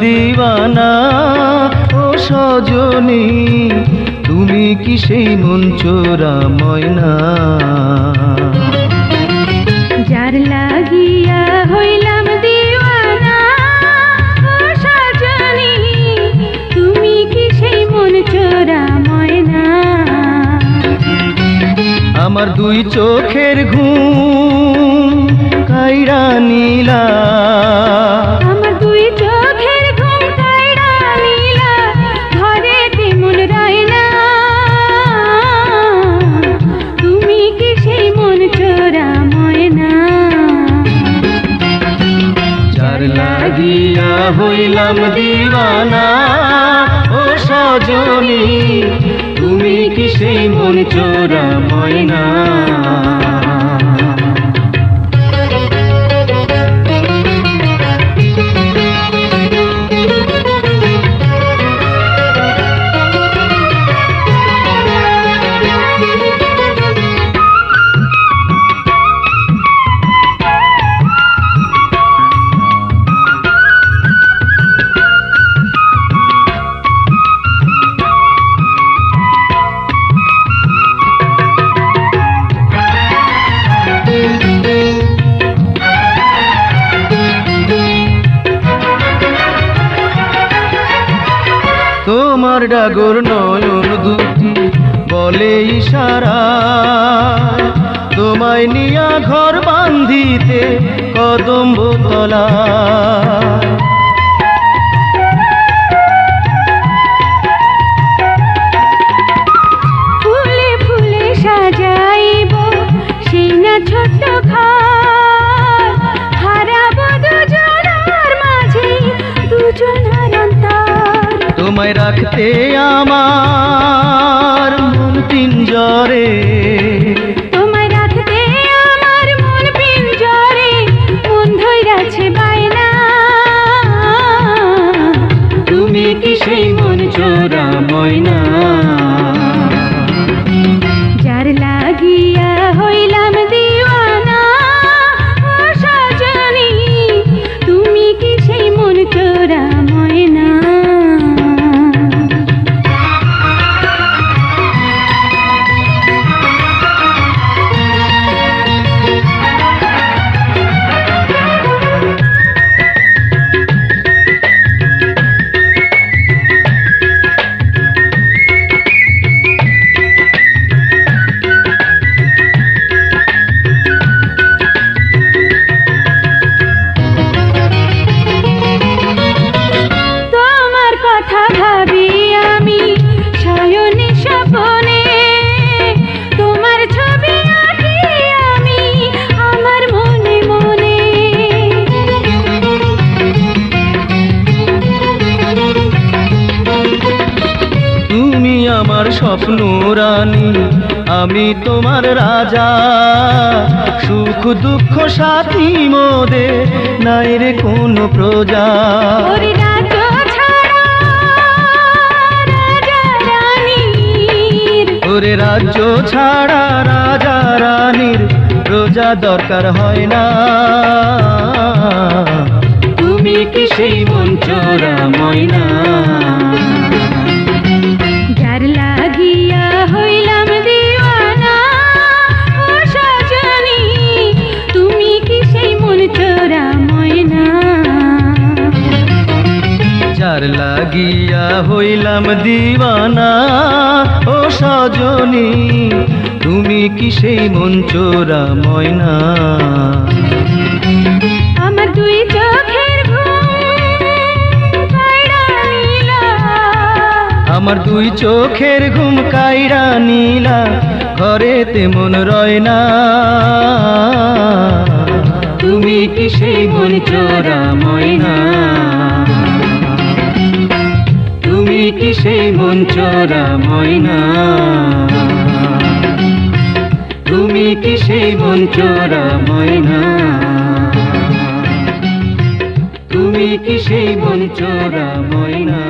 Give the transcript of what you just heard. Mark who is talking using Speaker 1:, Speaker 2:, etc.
Speaker 1: দিওয়ানা। ও সজনী তুমি কি সেই মন চোরা ময়না?
Speaker 2: যার লাগিয়া হইলাম দিওয়ানা ও সজনী তুমি কি সেই মন চোরা ময়না?
Speaker 1: আমার দুই চোখের ঘুম হইলাম দিওয়ানা ও সজনী তুমি কি সেই মন চোরা ময়না? তোমার ডাগর নয়ন দুটি বলে ইশারা। তোমায় নিয়া ঘর বান্ধিতে কদম্ব তলা তোমায় আমার
Speaker 2: আমার স্বপ্ন
Speaker 1: রানী আমি তোমার রাজা। সুখ দুঃখ সাথী মোদে নাই রে কোনো প্রজা।
Speaker 2: ওরে রাজ্য ছাড়া রাজা রানীর
Speaker 1: রাজা দরকার হয় না। তুমি কি সেই মন চোরা ময়না?
Speaker 2: যার লাগিয়া হইলাম দিওয়ানা। ও সজনী তুমি কি সেই মন চোরা ময়না? আমার দুই চোখের ঘুম
Speaker 1: আমার দুই চোখের ঘুম কাইরা নীলা ঘরে তেমন রয় না। তুমি কি সেই মন চোরা ময়না? তুমি কি সেই মন চোরা ময়না। তুমি কি সেই মন চোরা ময়না? তুমি কি সেই মন চোরা ময়না?